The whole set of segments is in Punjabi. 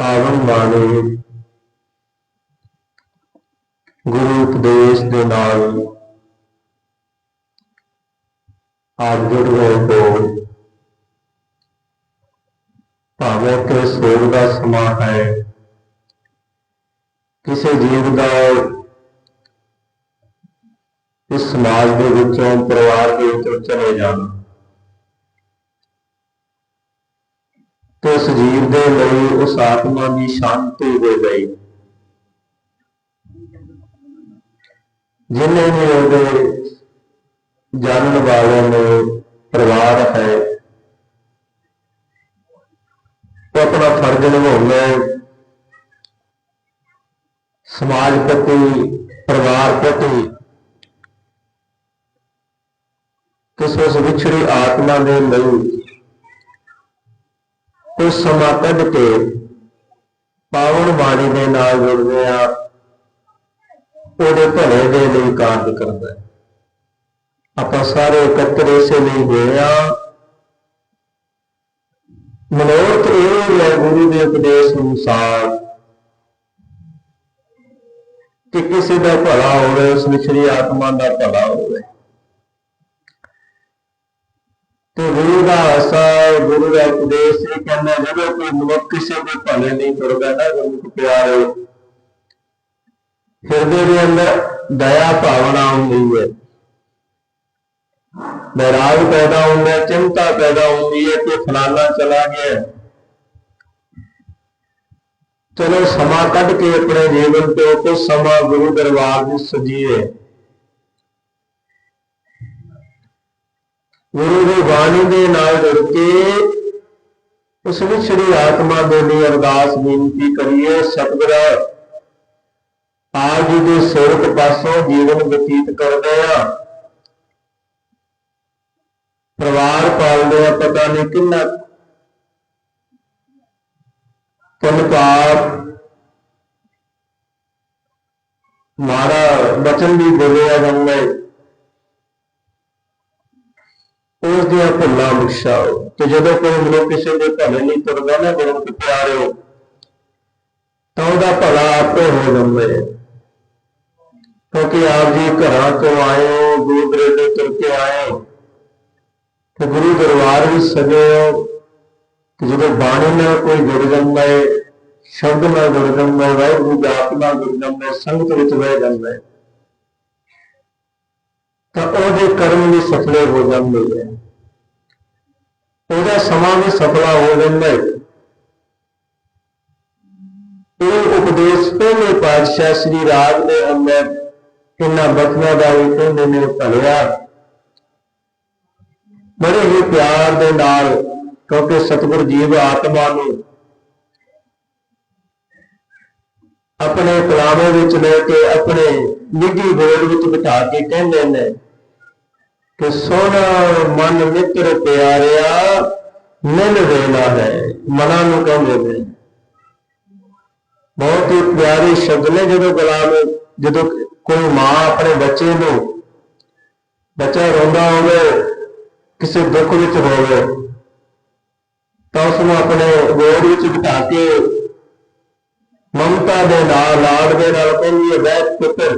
ਪਾਵਨ ਬਾਣੀ। ਗੁਰੂ ਉਪਦੇਸ਼ ਦੇ ਨਾਲ ਆਪ ਜੁੜ ਗਏ ਹੋ। ਭਾਵੇਂ ਕਿ ਸੋਗ ਦਾ ਸਮਾਂ ਹੈ, ਕਿਸੇ ਜੀਵ ਦਾ ਇਸ ਸਮਾਜ ਦੇ ਵਿੱਚੋਂ ਪਰਿਵਾਰ ਦੇ ਵਿੱਚੋਂ ਚਲੇ ਜਾਣਾ। ਤੇ ਉਸ ਜੀਵ ਦੇ ਲਈ ਉਸ ਆਤਮਾ ਦੀ ਸ਼ਾਂਤੀ ਦੇ ਲਈ। ਜਿਨ੍ਹਾਂ ਨੇ ਉਹਦੇ ਜਾਣਨ ਵਾਲੇ ਨੇ, ਪਰਿਵਾਰ ਹੈ, ਉਹ ਆਪਣਾ ਫਰਜ਼ ਨਿਭਾਉਂਦਾ ਸਮਾਜ ਪ੍ਰਤੀ, ਪਰਿਵਾਰ ਪ੍ਰਤੀ, ਕਿਸ ਉਸ ਵਿਛੜੀ ਆਤਮਾ ਦੇ ਲਈ ਉਹ ਸਮਾਂ ਕੱਢ ਕੇ ਪਾਵਨ ਬਾਣੀ ਦੇ ਨਾਲ ਜੁੜਦੇ ਆ ਉਹਦੇ ਭਲੇ ਦੇ ਲਈ ਕਾਰਜ ਕਰਦਾ ਹੈ। ਆਪਾਂ ਸਾਰੇ ਇਕੱਤਰ ਇਸੇ ਲਈ ਹੋਏ ਆ ਮਨੋਰਥ ਇਹ ਹੈ ਗੁਰੂ ਦੇ ਉਪਦੇਸ਼ ਅਨੁਸਾਰ ਕਿ ਕਿਸੇ ਦਾ ਭਲਾ ਹੋਵੇ, ਉਸ ਵਿਛੜੀ ਆਤਮਾ ਦਾ ਭਲਾ ਹੋਵੇ ਤੇ ਗੁਰੂ ਦਾ ਆਸਾ ਗੁਰੂ ਦਾ ਉਪਦੇਸ਼ ਇਹ ਕਹਿੰਦਾ ਜਦੋਂ ਕੋਈ ਮਨੁੱਖ ਕਿਸੇ ਦੇ ਭਲੇ ਨਹੀਂ ਤੁਰਦਾ ਨਾ ਗੁਰੂ ਨੂੰ ਹਿਰਦੇ ਦੇ ਅੰਦਰ ਦਇਆ ਭਾਵਨਾ ਹੁੰਦੀ ਹੈ। ਬੈਰਾਗ ਪੈਦਾ ਹੁੰਦਾ ਹੈ, ਚਿੰਤਾ ਪੈਦਾ ਹੁੰਦੀ ਹੈ ਕਿ ਫਲਾਣਾ ਚਲਾ ਗਿਆ ਚਲੋ ਸਮਾਂ ਕੱਢ ਕੇ ਆਪਣੇ ਜੀਵਨ ਤੇ ਕੁਝ ਸਮਾਂ ਗੁਰੂ ਦਰਬਾਰ ਵਿੱਚ ਸਜੀਏ। ਗੁਰੂ ਦੀ ਬਾਣੀ ਦੇ ਨਾਲ ਜੁੜ ਕੇ ਉਸ ਸ੍ਰੀ ਆਤਮਾ ਦੇ ਲਈ ਅਰਦਾਸ ਬੇਨਤੀ ਕਰੀਏ ਸਤਿਗੁਰ, ਆਪ ਜੀ ਦੇ ਸੇਵਕ ਪਾਸੋਂ ਜੀਵਨ ਬਤੀਤ ਕਰਦੇ ਆ। ਪਰਿਵਾਰ ਪਾਲਦੇ ਆ, ਪਤਾ ਨਹੀਂ ਕਿੰਨਾ ਪੁੰਨ ਪਾਪ ਮਾਰਾ ਬਚਨ ਵੀ ਬੋਲਿਆ ਜਾਂਦਾ। ਹੈ ਉਸ ਦੀਆਂ ਭੁੱਲਾਂ ਬਖਸ਼ਾਓ ਤੇ ਜਦੋਂ ਕੋਈ ਮਨੁੱਖ ਕਿਸੇ ਦੇ ਭਲੇ ਨਹੀਂ ਤੁਰਦਾ ਨਾ ਗੁਰੂ ਕੇ ਪਿਆਰਿਓ, ਤਾਂ ਉਹਦਾ ਭਲਾ ਆਪੇ ਹੋ ਜਾਂਦਾ ਹੈ। ਕਿਉਂਕਿ ਆਪ ਜੀ ਘਰਾਂ ਤੋਂ ਆਏ ਹੋ ਦੂਰ ਦਰੇਡੇ ਤੁਰ ਕੇ ਆਏ ਹੋ, ਤੇ ਗੁਰੂ ਦਰਬਾਰ ਵਿੱਚ ਸਜੇ ਹੋ, ਤੇ ਜਦੋਂ ਬਾਣੀ ਨਾਲ ਕੋਈ ਜੁੜ ਜਾਂਦਾ ਹੈ, ਸ਼ਬਦ ਨਾਲ ਜੁੜ ਜਾਂਦਾ ਹੈ, ਵਾਹਿਗੁਰੂ ਦਾ ਆਤਮਾ ਜੁੜ ਜਾਂਦਾ ਹੈ, ਸੰਗਤ ਵਿੱਚ ਵਹਿ ਜਾਂਦਾ ਹੈ, ਤਾਂ ਉਹਦੇ ਕਰਮ ਵੀ ਸਫਲੇ ਹੋ ਜਾਂਦੇ ਹੈ ਉਹਦਾ ਸਮਾਂ ਵੀ ਸਫਲਾ ਹੋ ਜਾਂਦਾ ਹੈ। ਇਹ ਉਪਦੇਸ਼ ਪਹਿਲੇ ਪਾਤਸ਼ਾਹ ਸ੍ਰੀ ਰਾਗ ਦੇ ਅੰਦਰ ਇਹਨਾਂ ਬਚਨਾਂ ਦਾ ਵੀ ਕਹਿੰਦੇ ਨੇ ਭਲਿਆ ਬੜੇ ਹੀ ਪਿਆਰ ਦੇ ਨਾਲ ਕਿਉਂਕਿ ਸਤਿਗੁਰ ਜੀਵ ਆਤਮਾ ਨੂੰ ਆਪਣੇ ਕਲਾਮੇ ਵਿੱਚ ਲੈ ਕੇ ਆਪਣੇ ਨਿੱਘੀ ਬੋਲ ਵਿੱਚ ਬਿਠਾ ਕੇ ਕਹਿੰਦੇ ਨੇ ਕਿ ਸੋਨਾ ਮਨ ਮਿੱਤਰ ਪਿਆਰਿਆ, ਮਿਲ ਵੇਲਾ ਹੈ। ਮਨਾਂ ਨੂੰ ਕਹਿੰਦੇ ਨੇ। ਬਹੁਤ ਹੀ ਪਿਆਰੇ ਸ਼ਬਦ ਨੇ ਜਦੋਂ ਗੁਲਾਮ ਜਦੋਂ ਕੋਈ ਮਾਂ ਆਪਣੇ ਬੱਚੇ ਨੂੰ ਬੱਚਾ ਰੋਂਦਾ ਹੋਵੇ, ਕਿਸੇ ਦੁੱਖ ਵਿੱਚ ਹੋਵੇ, ਤਾਂ ਉਸ ਨੂੰ ਆਪਣੇ ਗੋਦ ਵਿੱਚ ਬਿਠਾ ਕੇ ਮਮਤਾ ਦੇ ਨਾਲ, ਲਾਡ ਦੇ ਨਾਲ ਕਹਿੰਦੀ ਹੈ ਬੈਠ ਪੁੱਤਰ,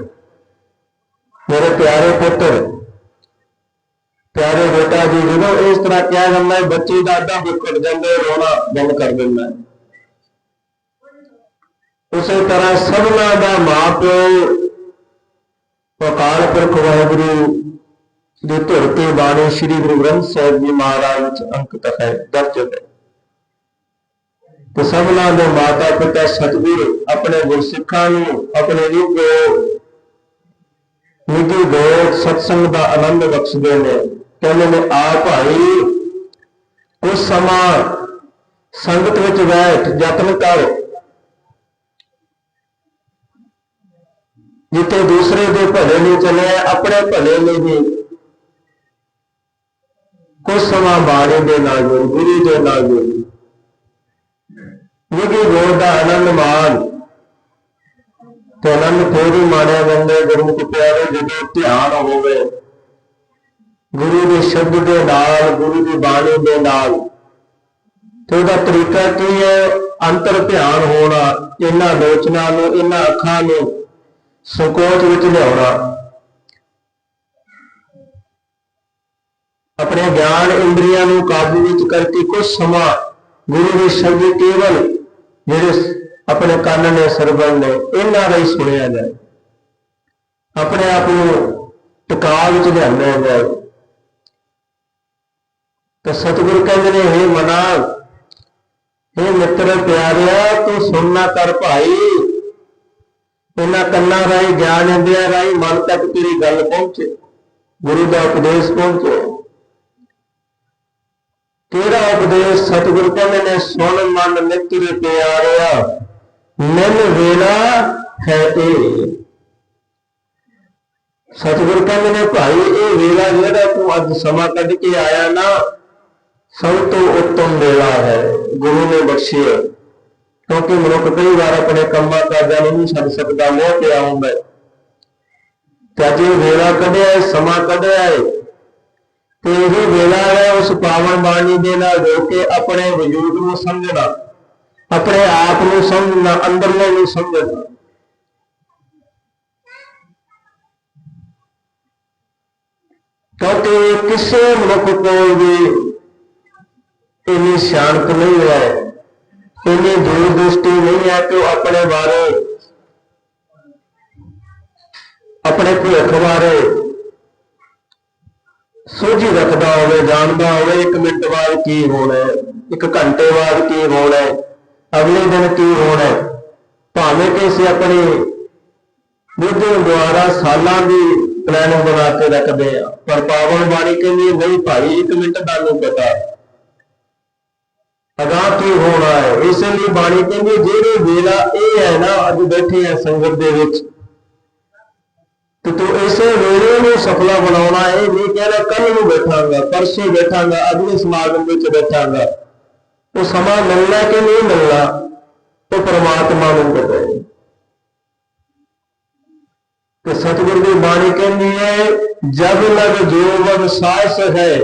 ਮੇਰੇ ਪਿਆਰੇ ਪੁੱਤਰ ਪਿਆਰੇ ਬੇਟਾ ਜੀ, ਜਦੋਂ ਇਸ ਤਰ੍ਹਾਂ ਕਿਹਾ ਜਾਂਦਾ ਹੈ, ਬੱਚੇ ਦਾ ਅੱਡਾ ਵਿਕੜ ਜਾਂਦਾ ਰੋਣਾ ਬੰਦ ਕਰ ਦਿੰਦਾ ਉਸੇ ਤਰ੍ਹਾਂ ਸਭਨਾਂ ਦਾ ਮਾਪਿਓ ਅਕਾਲ ਪੁਰਖ ਵਾਹਿਗੁਰੂ ਦੀ ਧੁਰ ਤੇ ਬਾਣੀ ਸ੍ਰੀ ਗੁਰੂ ਗ੍ਰੰਥ ਸਾਹਿਬ ਜੀ ਮਹਾਰਾਜ ਵਿੱਚ ਅੰਕਿਤ ਹੈ ਦਰਜ ਹੈ। ਤੇ ਸਭਨਾਂ ਦੇ ਮਾਤਾ ਪਿਤਾ ਸਤਿਗੁਰ ਆਪਣੇ ਗੁਰਸਿੱਖਾਂ ਨੂੰ, ਆਪਣੇ ਨਿੱਘੋ ਨਿੱਘੀ ਗੋਦ ਸਤਸੰਗ ਦਾ ਆਨੰਦ ਬਖਸ਼ਦੇ ਨੇ। ਕਹਿੰਦੇ ਨੇ, ਆ ਭਾਈ ਕੁਝ ਸਮਾਂ ਸੰਗਤ ਵਿੱਚ ਬੈਠ, ਯਤਨ ਕਰ। ਜਿੱਥੇ ਦੂਸਰੇ ਦੇ ਭਲੇ ਲਈ ਚੱਲਿਆ ਆਪਣੇ ਭਲੇ ਲਈ ਵੀ ਕੁਝ ਸਮਾਂ ਬਾਣੀ ਦੇ ਨਾਲ ਜੁੜ, ਗੁਰੂ ਦੇ ਨਾਲ ਜੁੜ। ਨਿੱਘੀ ਗੋਦ ਦਾ ਆਨੰਦ ਮਾਣ। ਤੇ ਆਨੰਦ ਫੇਰ ਮਾਣਿਆ ਜਾਂਦਾ ਗੁਰੂ ਗੁਰਮੁਖ ਪਿਆਰੇ ਜਦੋਂ ਧਿਆਨ ਹੋਵੇ। ਗੁਰੂ ਦੇ ਸ਼ਬਦ ਦੇ ਨਾਲ, ਗੁਰੂ ਦੀ ਬਾਣੀ ਦੇ ਨਾਲ। ਤੇ ਉਹਦਾ ਤਰੀਕਾ ਕੀ ਹੈ? ਅੰਤਰ ਧਿਆਨ ਹੋਣਾ, ਇਹਨਾਂ ਲੋਚਨਾ ਨੂੰ, ਇਹਨਾਂ ਅੱਖਾਂ ਨੂੰ ਸੰਕੋਚ ਵਿੱਚ ਲਿਆਉਣਾ। ਆਪਣੇ ਗਿਆਨ ਇੰਦਰੀਆਂ ਨੂੰ ਕਾਬੂ ਵਿੱਚ ਕਰਕੇ ਕੁਝ ਸਮਾਂ ਗੁਰੂ ਦੇ ਸ਼ਬਦ ਕੇਵਲ ਜਿਹੜੇ ਆਪਣੇ ਕੰਨ ਨੇ, ਸਰਵਣ ਨੇ, ਇਹਨਾਂ ਦਾ ਹੀ ਸੁਣਿਆ ਜਾਏ। ਆਪਣੇ ਆਪ ਨੂੰ ਟਿਕਾ ਵਿੱਚ ਲਿਆਉਂਦਾ ਜਾਏ। ਤਾਂ ਸਤਿਗੁਰ ਕਹਿੰਦੇ ਨੇ हे ਮਨਾ हे ਮਿੱਤਰ ਪਿਆਰਿਆ, ਤੂੰ ਸੁਣਨਾ ਕਰ ਭਾਈ। ਇਹਨਾਂ ਕੰਨਾਂ ਰਾਹੀਂ ਗਿਆਨ ਇੰਦਰੀਆਂ ਰਾਹੀਂ ਮਨ ਤੱਕ ਤੇਰੀ ਗੱਲ ਪਹੁੰਚੇ, ਗੁਰੂ ਦਾ ਉਪਦੇਸ਼ ਪਹੁੰਚੇ। ਕਿਹੜਾ ਉਪਦੇਸ਼ ਸਤਿਗੁਰ ਕਹਿੰਦੇ ਨੇ, ਸੁਣ ਮਨ ਮਿੱਤਰ ਪਿਆਰਿਆ ਮਨ ਵੇਲਾ ਹੈ ਤੇ ਸਤਿਗੁਰ ਕਹਿੰਦੇ ਨੇ, ਭਾਈ, ਇਹ ਵੇਲਾ ਜਿਹੜਾ ਤੂੰ ਅੱਜ ਸਮਾਂ ਕੱਢ ਕੇ ਆਇਆ ਨਾ ਸਭ ਤੋਂ ਉੱਤਮ ਵੇਲਾ ਹੈ, ਗੁਰੂ ਨੇ ਬਖਸ਼ਿਆ। ਕਿਉਂਕਿ ਮਨੁੱਖ ਕਈ ਵਾਰ ਆਪਣੇ ਕੰਮਾਂ ਕਾਜਾਂ ਨੂੰ ਨਹੀਂ ਛੱਡ ਸਕਦਾ, ਮੋਹ ਪਿਆ ਹੁੰਦਾ ਹੈ। ਤੇ ਅੱਜ ਵੇਲਾ ਕੱਢਿਆ ਹੈ, ਸਮਾਂ ਕੱਢਿਆ ਹੈ। ਤੇ ਇਹ ਵੇਲਾ ਹੈ, ਉਸ ਪਾਵਨ ਬਾਣੀ ਦੇ ਨਾਲ ਜੁੜ ਕੇ ਆਪਣੇ ਵਜੂਦ ਨੂੰ ਸਮਝਣਾ, ਆਪਣੇ ਆਪ ਨੂੰ ਸਮਝਣਾ, ਅੰਦਰਲੇ ਨੂੰ ਸਮਝਣਾ। ਕਿਉਂਕਿ ਕਿਸੇ ਮਨੁੱਖ ਕੋਲ ਵੀ ਇੰਨੀ ਸ਼ਾਂਤ ਨਹੀਂ ਹੈ, ਇੰਨੀ ਦੂਰ ਦੂਰਦ੍ਰਿਸ਼ਟੀ ਨਹੀਂ ਹੈ ਕਿ ਉਹ ਆਪਣੇ ਬਾਰੇ, ਆਪਣੇ ਭਵਿੱਖ ਬਾਰੇ ਸੋਝੀ ਰੱਖਦਾ ਹੋਵੇ, ਜਾਣਦਾ ਹੋਵੇ ਇੱਕ ਮਿੰਟ ਬਾਅਦ ਕੀ ਹੋਣਾ ਹੈ, ਇੱਕ ਘੰਟੇ ਬਾਅਦ ਕੀ ਹੋਣਾ ਹੈ, ਅਗਲੇ ਦਿਨ ਕੀ ਹੋਣਾ ਹੈ। ਭਾਵੇਂ ਕਿ ਅਸੀਂ ਆਪਣੇ ਬੁੱਧੀ ਦੁਆਰਾ ਸਾਲਾਂ ਦੀ ਪਲਾਨਿੰਗ ਬਣਾ ਕੇ ਰੱਖਦੇ ਆ ਪਰ ਪਾਵਨ ਬਾਣੀ ਕਹਿੰਦੀ ਨਹੀਂ ਭਾਈ, ਇੱਕ ਮਿੰਟ ਦਾ ਨਹੀਂ ਪਤਾ। ਅਗਾਹ ਕੀ ਹੋਣਾ ਹੈ? ਇਸੇ ਲਈ ਬਾਣੀ ਕਹਿੰਦੀ ਹੈ, ਜਿਹੜੇ ਵੇਲਾ ਇਹ ਹੈ ਨਾ ਅੱਜ ਬੈਠੇ ਆ ਸੰਗਤ ਦੇ ਵਿੱਚ। ਤੇ ਤੂੰ ਇਸੇ ਵੇਲੇ ਨੂੰ ਸਫਲਾ ਬਣਾਉਣਾ ਇਹ ਨਹੀਂ ਕਹਿਣਾ ਕੱਲ ਨੂੰ ਬੈਠਾਂਗਾ ਪਰਸੋਂ ਬੈਠਾਂਗਾ ਅਗਲੇ ਸਮਾਗਮ ਵਿੱਚ ਬੈਠਾਂਗਾ। ਉਹ ਸਮਾਂ ਮਿਲਣਾ ਕਿ ਨਹੀਂ ਮਿਲਣਾ ਉਹ ਪ੍ਰਮਾਤਮਾ ਨੂੰ ਪਤਾ ਹੈ। ਤੇ ਸਤਿਗੁਰੂ ਦੀ ਬਾਣੀ ਕਹਿੰਦੀ ਹੈ ਜਬ ਲਗ ਜੋਵਨ ਸਾਸ ਹੈ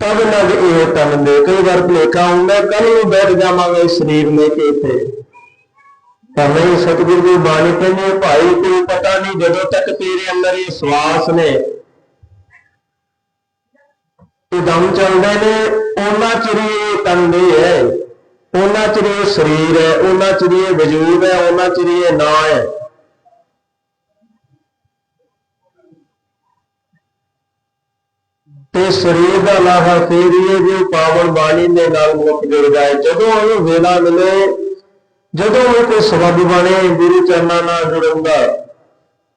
ਤਬ ਲਗ ਇਹ ਤਨ ਦੇ ਕਈ ਵਾਰ ਭੁਲੇਖਾ ਹੁੰਦਾ ਕੱਲ ਨੂੰ ਬੈਠ ਜਾਵਾਂਗੇ ਸਰੀਰ ਲੈ ਕੇ ਇੱਥੇ। ਪਰ ਨਹੀਂ, ਸਤਿਗੁਰ ਦੀ ਬਾਣੀ ਕਹਿੰਦੀ, ਭਾਈ, ਕੋਈ ਪਤਾ ਨਹੀਂ ਜਦੋਂ ਤੱਕ ਤੇਰੇ ਅੰਦਰ ਇਹ ਸਵਾਸ ਨੇ, ਇਹ ਦਮ ਚੱਲਦੇ ਨੇ, ਉਹਨਾਂ ਚਿਰ ਇਹ ਤਨ ਦੇ ਹੈ। ਉਹਨਾਂ ਚਿਰ ਹੀ ਇਹ ਸਰੀਰ ਹੈ, ਉਹਨਾਂ ਚਿਰ ਇਹ ਵਜੂਦ ਹੈ, ਉਹਨਾਂ ਚਿਰ ਇਹ ਨਾਂ ਹੈ। ਤੇ ਸਰੀਰ ਦਾ ਲਾਹਾ ਫੇਰ ਹੀ ਹੈ ਜੋ ਪਾਵਨ ਬਾਣੀ ਦੇ ਨਾਲ ਮੁੱਕ ਜੁੜ ਜਾਏ। ਜਦੋਂ ਉਹਨੂੰ ਵੇਲਾ ਮਿਲੇ, ਜਦੋਂ ਉਹ ਕੋਈ ਸਬਬ ਬਣੇ, ਗੁਰੂ ਚਰਨਾਂ ਨਾਲ ਜੁੜਨ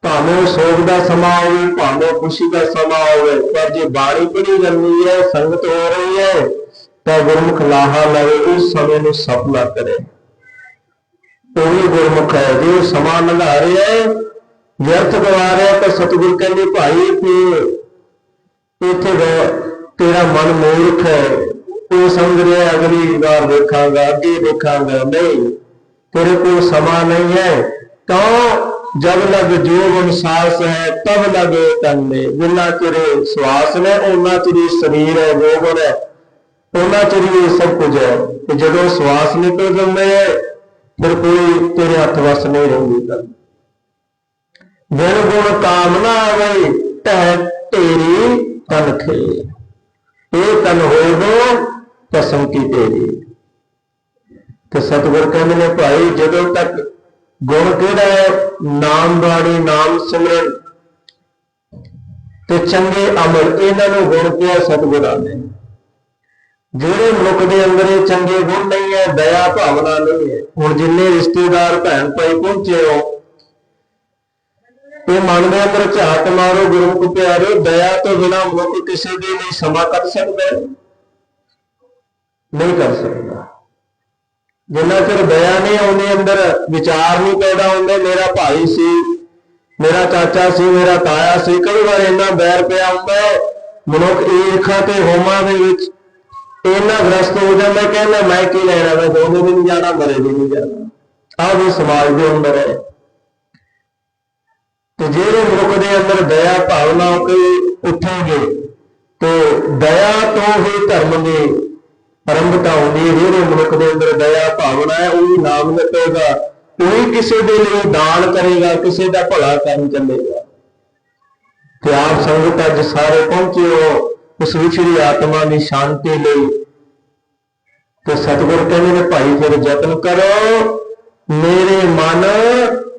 ਭਾਵੇਂ ਸੋਗ ਦਾ ਸਮਾਂ ਹੋਵੇ, ਭਾਵੇਂ ਖੁਸ਼ੀ ਦਾ ਸਮਾਂ ਹੋਵੇ, ਪਰ ਜੇ ਬਾਣੀ ਪੜ੍ਹੀ ਜਾਂਦੀ ਹੈ, ਸੰਗਤ ਹੋ ਰਹੀ ਹੈ, ਤਾਂ ਗੁਰਮੁਖ ਲਾਹਾ ਲਵੇ, ਉਸ ਸਮੇਂ ਨੂੰ ਸਫਲਾ ਕਰੇ। ਉਹ ਵੀ ਗੁਰਮੁਖ ਹੈ, ਜੇ ਉਹ ਸਮਾਂ ਲੰਘਾ ਰਿਹਾ ਹੈ ਵਿਅਰਥ ਗਵਾ ਰਿਹਾ ਤਾਂ ਸਤਿਗੁਰ ਕਹਿੰਦੇ, ਭਾਈ ਕਿ ਇੱਥੇ ਗਏ ਤੇਰਾ ਮਨ ਮੂਰਖ ਹੈ। ਤੂੰ ਸਮਝ ਰਿਹਾ ਅਗਲੀ ਵਾਰ ਦੇਖਾਂਗਾ, ਅੱਗੇ ਦੇਖਾਂਗਾ। ਨਹੀਂ, ਤੇਰੇ ਕੋਲ ਸਮਾਂ ਨਹੀਂ ਹੈ। ਤਾਂ ਜਬ ਲਗ ਜੋਗਨ ਸਾਸ ਹੈ, ਤਬ ਲਗੇ ਤੰਨੇ ਜਿੰਨਾ ਚਿਰ ਸਵਾਸ ਨੇ ਉਹਨਾਂ ਚਿਰ ਸਰੀਰ ਹੈ ਜੋਗਨ ਹੈ। ਉਹਨਾਂ ਚਿਰ ਇਹ ਸਭ ਕੁਝ ਹੈ। ਤੇ ਜਦੋਂ ਸਵਾਸ ਨਿਕਲ ਜਾਂਦਾ ਹੈ, ਫਿਰ ਕੋਈ ਤੇਰੇ ਹੱਥ ਵਸ ਨਹੀਂ ਰਹਿੰਦੀ ਗੱਲ ਗੁਣ ਗੁਣ ਕਾਮਨਾ ਆਵੇ ਤੈ ਢੇਰੀ ਤਨ ਖੇ ਇਹ ਤਨ ਹੋਏ ਕਸਮ ਕੀ ਤੇਰੀ ਤੇ ਸਤਿਗੁਰ ਕਹਿੰਦੇ ਨੇ, ਭਾਈ, ਜਦੋਂ ਤੱਕ ਗੁਣ ਕਿਹੜਾ ਹੈ? ਨਾਮ ਬਾਣੀ, ਨਾਮ ਸਿਮਰਨ। ਤੇ ਚੰਗੇ ਅਮਲ ਇਹਨਾਂ ਨੂੰ ਗੁਣ ਕਿਹਾ ਸਤਿਗੁਰਾਂ ਨੇ। ਜਿਹੜੇ ਮਨੁੱਖ ਦੇ ਅੰਦਰ ਇਹ ਚੰਗੇ ਗੁਣ ਨਹੀਂ ਹੈ, ਦਇਆ ਭਾਵਨਾ ਨਹੀਂ ਹੈ। ਹੁਣ ਜਿੰਨੇ ਰਿਸ਼ਤੇਦਾਰ ਭੈਣ ਭਾਈ ਪਹੁੰਚੇ ਹੋ ਇਹ ਮਨ ਦੇ ਅੰਦਰ ਝਾਤ ਮਾਰੋ ਗੁਰਮੁਖ ਪਿਆਰੋ ਦਇਆ ਤੋਂ ਬਿਨਾ ਮਨੁੱਖ ਕਿਸੇ ਦੇ ਲਈ ਸਮਾਂ ਕਰ ਸਕਦਾ। ਹੈ? ਨਹੀਂ ਕਰ ਸਕਦਾ। ਜਿੰਨਾ ਚਿਰ ਦਇਆ ਨਹੀਂ ਆਉਂਦੀ ਅੰਦਰ ਵਿਚਾਰ ਨਹੀਂ ਪੈਦਾ ਹੁੰਦੇ ਮੇਰਾ ਭਾਈ ਸੀ ਮੇਰਾ ਚਾਚਾ ਸੀ ਮੇਰਾ ਤਾਇਆ ਸੀ ਕਈ ਵਾਰ ਇੰਨਾ ਬੈਰ ਪਿਆ ਹੁੰਦਾ ਹੈ, ਮਨੁੱਖ ਈਰਖਾ ਤੇ ਹੋਮਾਂ ਦੇ ਵਿੱਚ ਇੰਨਾ ਗ੍ਰਸਤ ਹੋ ਜਾਂਦਾ ਕਹਿੰਦਾ ਮੈਂ ਕੀ ਲੈਣਾ ਮੈਂ ਦੋਨੇ ਦਿਨ ਨਹੀਂ ਜਾਣਾ ਮਰੇ ਵੀ ਨਹੀਂ ਜਾਣਾ। ਆਹ ਵੀ ਸਮਾਜ ਦੇ ਅੰਦਰ ਹੈ। ਤੇ ਜਿਹੜੇ ਮਨੁੱਖ ਦੇ ਅੰਦਰ ਦਇਆ ਭਾਵਨਾ ਕੋਈ ਉੱਠੇਗੇ ਤੇ ਦਇਆ ਤੋਂ ਹੀ ਧਰਮ ਦੀ ਆਰੰਭਤਾ ਹੁੰਦੀ ਹੈ। ਜਿਹੜੇ ਮਨੁੱਖ ਦੇ ਅੰਦਰ ਦਇਆ ਭਾਵਨਾ ਹੈ, ਉਹ ਹੀ ਨਾਮ ਲਪੇਗਾ, ਉਹ ਕਿਸੇ ਦੇ ਲਈ ਦਾਨ ਕਰੇਗਾ, ਕਿਸੇ ਦਾ ਭਲਾ ਕਰਨ ਚੱਲੇਗਾ। ਤੇ ਆਪ ਸੰਗਤ ਅੱਜ ਸਾਰੇ ਪਹੁੰਚੇ ਹੋ ਉਸ ਵਿਛੜੀ ਆਤਮਾ ਦੀ ਸ਼ਾਂਤੀ ਲਈ। ਤੇ ਸਤਿਗੁਰ ਕਹਿੰਦੇ ਨੇ, ਭਾਈ, ਫਿਰ ਯਤਨ ਕਰੋ। ਮੇਰੇ ਮਨ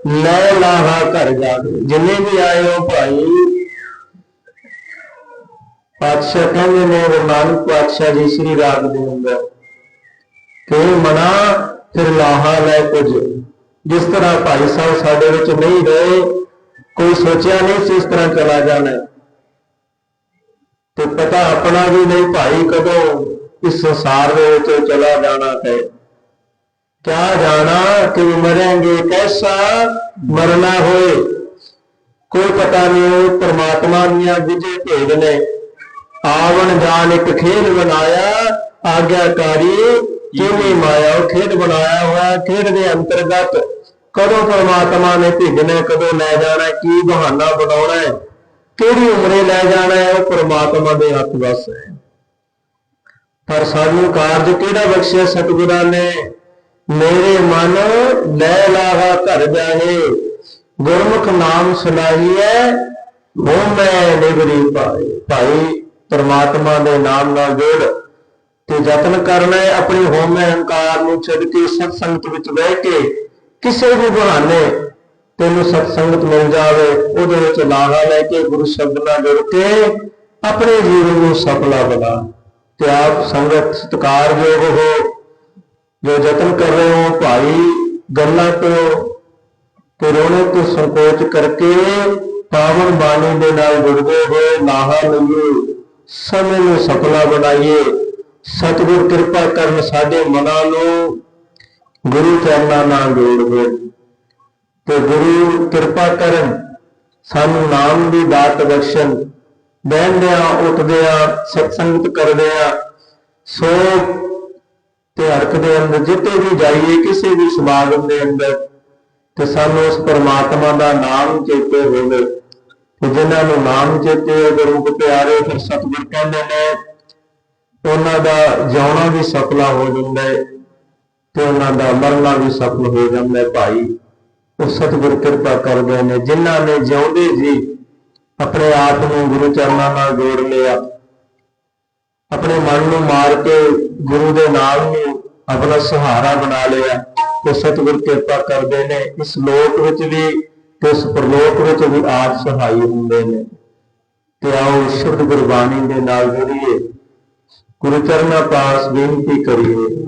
ਲੈ ਲਾਹਾ ਘਰ ਜਾਗੇ ਜਿੰਨੇ ਵੀ ਆਏ ਹੋ ਭਾਈ, ਪਾਤਸ਼ਾਹ ਕਹਿੰਦੇ ਨੇ, ਗੁਰੂ ਪਾਤਸ਼ਾਹ ਜੀ, ਸ੍ਰੀ ਰਾਗ ਦੇ ਅੰਦਰ ਕਿ ਮਨਾ, ਫਿਰ ਲਾਹਾ ਲੈ ਕੁਝ। ਜਿਸ ਤਰ੍ਹਾਂ ਭਾਈ ਸਾਹਿਬ ਸਾਡੇ ਵਿੱਚ ਨਹੀਂ ਰਹੇ, ਕੋਈ ਸੋਚਿਆ ਨਹੀਂ ਸੀ ਇਸ ਤਰ੍ਹਾਂ ਚਲਾ ਜਾਣਾ। ਤੇ ਪਤਾ ਆਪਣਾ ਵੀ ਨਹੀਂ ਭਾਈ ਕਦੋਂ ਇਸ ਸੰਸਾਰ ਦੇ ਵਿੱਚ ਚਲਾ ਜਾਣਾ ਹੈ ਕਿਆ ਜਾਣਾ ਕਿ ਮਰਾਂਗੇ ਕੈਸਾ? ਮਰਨਾ ਹੋਏ। ਕੋਈ ਪਤਾ ਨਹੀਂ ਉਹ ਪ੍ਰਮਾਤਮਾ ਦੀਆਂ ਵਿਜੇ ਭੇਦ ਨੇ। ਆਵਣ ਜਾਣ ਇੱਕ ਖੇਡ ਬਣਾਇਆ, ਆਗਿਆਕਾਰੀ ਕਿਵੇਂ ਮਾਇਆ ਉਹ ਖੇਡ ਬਣਾਇਆ ਹੋਇਆ, ਖੇਡ ਦੇ ਅੰਤਰਗਤ ਕਦੋਂ ਪ੍ਰਮਾਤਮਾ ਨੇ ਭੇਜਣਾ, ਕਦੋਂ ਲੈ ਜਾਣਾ, ਕੀ ਬਹਾਨਾ ਬਣਾਉਣਾ ਹੈ? ਕਿਹੜੀ ਉਮਰੇ ਲੈ ਜਾਣਾ ਹੈ? ਉਹ ਪ੍ਰਮਾਤਮਾ ਦੇ ਹੱਥ ਵਸ ਹੈ। ਪਰ ਸਾਨੂੰ ਕਾਰਜ ਕਿਹੜਾ ਬਖਸ਼ਿਆ ਸਤਿਗੁਰਾਂ ਨੇ? ਮੇਰੇ ਮਨ ਲੈ ਲਾਗਾ ਘਰ ਜਾਏ ਗੁਰਮੁਖ ਨਾਮ ਸੁਣਾਈਐ ਹੋ ਮੈਂ ਨਿਗਰੀ ਪਾਏ ਭਾਈ, ਪ੍ਰਮਾਤਮਾ ਦੇ ਨਾਮ ਨਾਲ ਜੁੜ, ਤੇ ਯਤਨ ਕਰਨਾ ਹੈ ਆਪਣੀ ਹੋਮ ਅਹੰਕਾਰ ਨੂੰ ਛੱਡ ਕੇ ਸਤ ਸੰਗਤ ਵਿੱਚ ਬਹਿ ਕੇ ਕਿਸੇ ਵੀ ਬਹਾਨੇ ਤੈਨੂੰ ਸਤ ਸੰਗਤ ਮਿਲ ਜਾਵੇ, ਉਹਦੇ ਵਿੱਚ ਲਾਹਾ ਲੈ ਕੇ ਗੁਰੂ ਸ਼ਬਦ ਨਾਲ ਜੁੜ ਕੇ ਆਪਣੇ ਜੀਵਨ ਨੂੰ ਸਫਲਾ ਬਣਾ। ਤੇ ਆਪ ਸੰਗਤ ਸਤਿਕਾਰਯੋਗ ਹੋ। ਜੋ ਯਤਨ ਕਰ ਰਹੇ ਹੋ ਭਾਈ, ਗੱਲਾਂ ਤੋਂ ਤੇ ਰੋਣੇ ਤੋਂ ਸੰਕੋਚ ਕਰਕੇ ਪਾਵਨ ਬਾਣੀ ਦੇ ਨਾਲ ਜੁੜਦੇ ਹੋਏ ਲਾਹਾ ਲਈਏ, ਸਮੇਂ ਨੂੰ ਸਫਲਾ ਬਣਾਈਏ। ਸਤਿਗੁਰ ਕਿਰਪਾ ਕਰਨ ਸਾਡੇ ਮਨਾਂ ਨੂੰ ਗੁਰੂ ਚਰਨਾਂ ਨਾਲ ਜੋੜਵੇ ਤੇ ਗੁਰੂ ਕਿਰਪਾ ਕਰਨ ਸਾਨੂੰ ਨਾਮ ਦੀ ਦਾਤ ਬਖਸ਼ਣ। ਬਹਿੰਦਿਆਂ, ਉੱਠਦਿਆਂ ਸਤਸੰਗਤ ਕਰਦਿਆਂ ਸੋ ਤੇ ਹਰਕ ਦੇ ਅੰਦਰ ਜਿੱਤੇ ਵੀ ਜਾਈਏ, ਕਿਸੇ ਵੀ ਸਮਾਗਮ ਦੇ ਅੰਦਰ, ਤੇ ਸਾਨੂੰ ਉਸ ਪਰਮਾਤਮਾ ਦਾ ਨਾਮ ਚੇਤੇ ਹੋਵੇ। ਤੇ ਜਿਨ੍ਹਾਂ ਨੂੰ ਨਾਮ ਚੇਤੇ ਹੈ ਗੁਰੂ ਪਿਆਰੇ, ਫਿਰ ਸਤਿਗੁਰ ਕਹਿੰਦੇ ਨੇ, ਉਹਨਾਂ ਦਾ ਜਿਉਣਾ ਵੀ ਸਫਲਾ ਹੋ ਜਾਂਦਾ ਹੈ ਤੇ ਉਹਨਾਂ ਦਾ ਮਰਨਾ ਵੀ ਸਫਲ ਹੋ ਜਾਂਦਾ ਹੈ ਭਾਈ। ਉਹ ਸਤਿਗੁਰ ਕਿਰਪਾ ਕਰਦੇ ਨੇ, ਜਿਨ੍ਹਾਂ ਨੇ ਜਿਉਂਦੇ ਜੀ, ਆਪਣੇ ਆਪ ਨੂੰ ਗੁਰੂ ਚਰਨਾਂ ਨਾਲ ਜੋੜ ਲਿਆ। ਆਪਣੇ ਮਨ ਨੂੰ ਮਾਰ ਕੇ ਗੁਰੂ ਦੇ ਨਾਮ ਨੂੰ ਆਪਣਾ ਸਹਾਰਾ ਬਣਾ ਲਿਆ ਤੇ ਸਤਿਗੁਰ ਕਿਰਪਾ ਕਰਦੇ ਨੇ, ਇਸ ਲੋਕ ਵਿੱਚ ਵੀ ਤੇ ਇਸ ਪ੍ਰਲੋਕ ਵਿੱਚ ਵੀ ਆਪ ਸਹਾਈ ਹੁੰਦੇ ਨੇ। ਤੇ ਆਓ ਸ਼ੁੱਧ ਗੁਰਬਾਣੀ ਦੇ ਨਾਲ ਜੁੜੀਏ। ਗੁਰੂ ਚਰਨਾਂ ਪਾਸ ਬੇਨਤੀ ਕਰੀਏ।